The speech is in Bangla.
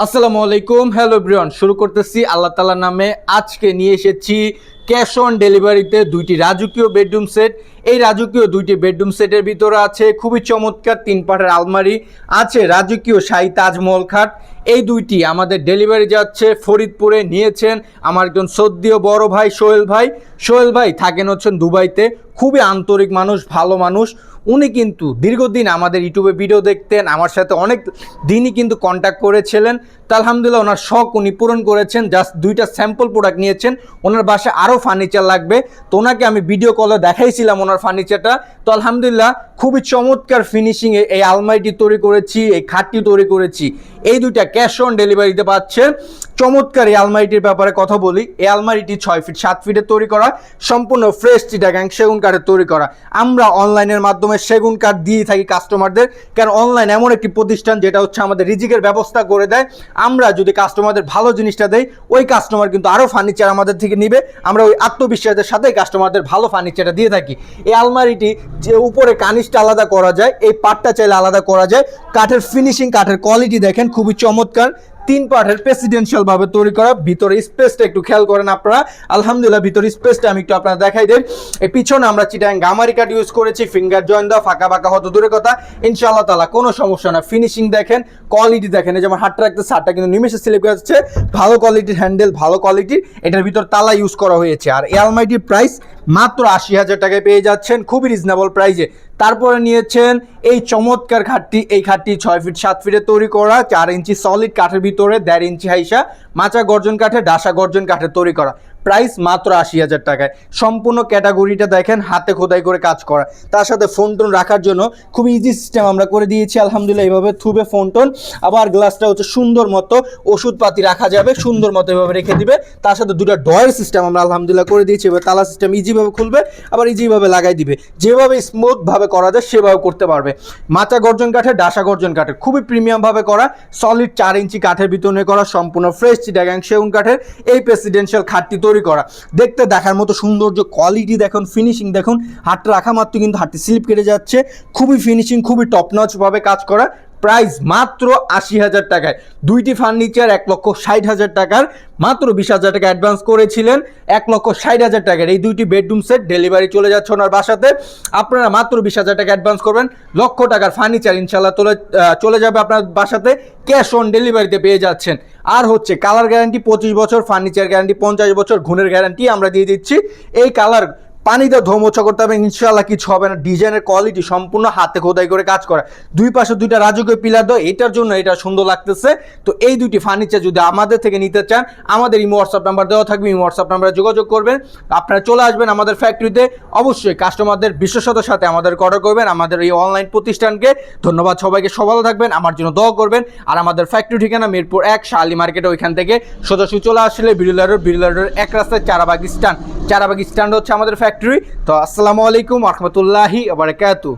আসসালামু আলাইকুম। হ্যালো ব্রিয়ন শুরু করতেছি আল্লাহ তালার নামে। আজকে নিয়ে এসেছি ক্যাশ অন ডেলিভারিতে দুইটি রাজকীয় বেডরুম সেট এই রাজকীয় দুইটি বেডরুম সেটের ভিতরে আছে খুবই চমৎকার তিন পাটের আলমারি, আছে রাজকীয় শাহী তাজমহল খাট। এই দুইটি আমাদের ডেলিভারি যাচ্ছে, ফরিদপুরে নিয়েছেন আমার একজন সদ্যীয় বড় ভাই সোহেল ভাই। সোহেল ভাই থাকেন হচ্ছেন দুবাইতে, খুবই আন্তরিক মানুষ, ভালো মানুষ। উনি কিন্তু দীর্ঘদিন আমাদের ইউটিউবে ভিডিও দেখতেন, আমার সাথে অনেক দিনই কিন্তু কন্ট্যাক্ট করেছিলেন। তা আলহামদুলিল্লাহ ওনার শখ উনি পূরণ করেছেন জাস্ট দুইটা স্যাম্পল প্রোডাক্ট নিয়েছেন, ওনার বাসায় আরও ফার্নিচার লাগবে। তো ওনাকে আমি ভিডিও কলে দেখাইছিলাম ওনার ফার্নিচারটা তো আলহামদুলিল্লাহ খুবই চমৎকার ফিনিশিংয়ে এই আলমারিটি তৈরি করেছি, এই খাটটি তৈরি করেছি। এই দুইটা ক্যাশ অন ডেলিভারিতে পাচ্ছে। চমৎকার এই আলমারিটির ব্যাপারে কথা বলি। এই আলমারিটি ছয় ফিট সাত ফিটে তৈরি করা। সম্পূর্ণ ফ্রেশ চিটাগাং সেগুন কাঠের তৈরি করা। আমরা অনলাইনের মাধ্যমে সেগুন কাঠ দিয়ে থাকি কাস্টমারদের কারণ অনলাইন এমন একটি প্রতিষ্ঠান যেটা হচ্ছে আমাদের রিজিকের ব্যবস্থা করে দেয়। আমরা যদি কাস্টমারদের ভালো জিনিসটা দেই, ওই কাস্টমার কিন্তু আরও ফার্নিচার আমাদের থেকে নিবে। আমরা ওই আত্মবিশ্বাসের সাথে কাস্টমারদের ভালো ফার্নিচারটা দিয়ে থাকি। এই আলমারিটি যে উপরে কানিসটা আলাদা করা যায়, এই পাটটা চাইলে আলাদা করা যায়। কাঠের ফিনিশিং কাঠের কোয়ালিটি দেখেন খুবই চমৎকার। তিন পার্টের প্রেসিডেন্সিয়াল ভাবে তৈরি করা। ভিতরে স্পেসটা একটু খেয়াল করেন আপনারা। আলহামদুলিল্লাহ, ভিতরে স্পেসটা আমি একটু আপনারা দেখাই দেন এই পিছনে আমরা চিটাং গামারি কাট ইউজ করেছি। ফিঙ্গার জয়েন দেওয়া, ফাঁকা ফাঁকা হতো, দূরের কথা। ইনশাআল্লাহ তালা কোনো সমস্যা না। ফিনিশিং দেখেন কোয়ালিটি দেখেন। যেমন হাটটা রাখতে, সারটা কিন্তু নিমেষে সিলেক্ট হয়ে যাচ্ছে। ভালো কোয়ালিটির হ্যান্ডেল ভালো কোয়ালিটির এটার ভিতর তালা ইউজ করা হয়েছে। আর এই আলমারিটির প্রাইস মাত্র আশি হাজার টাকায় পেয়ে যাচ্ছেন। খুবই রিজনেবল প্রাইসে তারপরে নিয়েছেন এই চমৎকার খাটটি এই খাটটি ছয় ফিট, সাত ফিটে তৈরি করা, চার ইঞ্চি সলিড কাঠের ভিতরে, দেড় ইঞ্চি হাইসা, মাচা গর্জন কাঠে, ডাসা গর্জন কাঠে তৈরি করা। প্রাইস মাত্র আশি হাজার টাকায়। সম্পূর্ণ ক্যাটাগরিটা দেখেন, হাতে খোদাই করে কাজ করা। তার সাথে ফোন টোন রাখার জন্য খুব ইজি সিস্টেম আমরা করে দিয়েছি, আলহামদুলিল্লাহ এইভাবে থুবে ফোন টোন। আবার গ্লাসটা হচ্ছে সুন্দর মতো ওষুধপাতি রাখা যাবে, সুন্দর মতো এভাবে রেখে দিবে। তার সাথে দুটো ডয়ের সিস্টেম আমরা আলহামদুলিল্লাহ করে দিয়েছি, এবার তালা সিস্টেম ইজিভাবে খুলবে, আবার ইজিভাবে লাগাই দিবে। যেভাবে স্মুথভাবে করা যায়, সেভাবে করতে পারবে। মাচা গর্জন কাঠের ডাসা গর্জন কাঠের খুবই প্রিমিয়ামভাবে করা সলিড চার ইঞ্চি কাঠের ভিতরে করা, সম্পূর্ণ ফ্রেশ চিটাগাং সেগুন কাঠের। এই প্রেসিডেন্সিয়াল খাটটি তৈরি করা। দেখতে দেখার মতো সৌন্দর্য কোয়ালিটি দেখুন ফিনিশিং দেখুন হাটটা রাখা মাত্র কিন্তু হাটটি স্লিপ কেটে যাচ্ছে। খুবই ফিনিশিং খুবই টপ ভাবে কাজ করা। প্রাইস মাত্র আশি হাজার টাকায়। দুইটি ফার্নিচার এক লক্ষ ষাট হাজার টাকার মাত্র বিশ হাজার টাকা অ্যাডভান্স করেছিলেন। এক লক্ষ ষাট হাজার টাকার এই দুইটি বেডরুম সেট ডেলিভারি চলে যাচ্ছে ওনার বাসাতে। আপনারা মাত্র বিশ হাজার টাকা অ্যাডভান্স করবেন। লক্ষ টাকার ফার্নিচার ইনশাল্লাহ আহ, চলে যাবে আপনার বাসাতে। ক্যাশ অন ডেলিভারিতে পেয়ে যাচ্ছেন। আর হচ্ছে কালার গ্যারান্টি পঁচিশ বছর ফার্নিচার গ্যারান্টি পঞ্চাশ বছর ঘুণের গ্যারান্টি আমরা দিয়ে দিচ্ছি। এই কালার পানিতে ধোমোচা করতে হবে ইনশাল্লাহ কিছু হবে না। ডিজাইনের কোয়ালিটি সম্পূর্ণ হাতে খোদাই করে কাজ করা। দুই পাশে দুইটা রাজকীয় পিলার দেওয়া, এটার জন্য এটা সুন্দর লাগতেছে। তো এই দুইটি ফার্নিচার যদি আমাদের থেকে নিতে চান, আমাদের ইমো হোয়াটসঅ্যাপ নাম্বার দেওয়া থাকবে, ইমো হোয়াটসঅ্যাপ নাম্বারে যোগাযোগ করবেন। আপনারা চলে আসবেন আমাদের ফ্যাক্টরিতে অবশ্যই কাস্টমারদের বিশেষতার সাথে আমাদের অর্ডার করবেন আমাদের এই অনলাইন প্রতিষ্ঠানকে। ধন্যবাদ সবাইকে সব ভালো থাকবেন, আমার জন্য দোয়া করবেন। আর আমাদের ফ্যাক্টরি ঠিকানা মিরপুর এক, শালি মার্কেটে ওইখান থেকে সোজাসুজি চলে আসলে বিরুলারোড বিরুলারোড এক রাস্তায় চারাবাগ স্ট্যান্ড চারাবাগ স্ট্যান্ড হচ্ছে আমাদের ফ্যাক্টরি তো আসসালামু আলাইকুম রহমতুল্লাহি বারাকাতু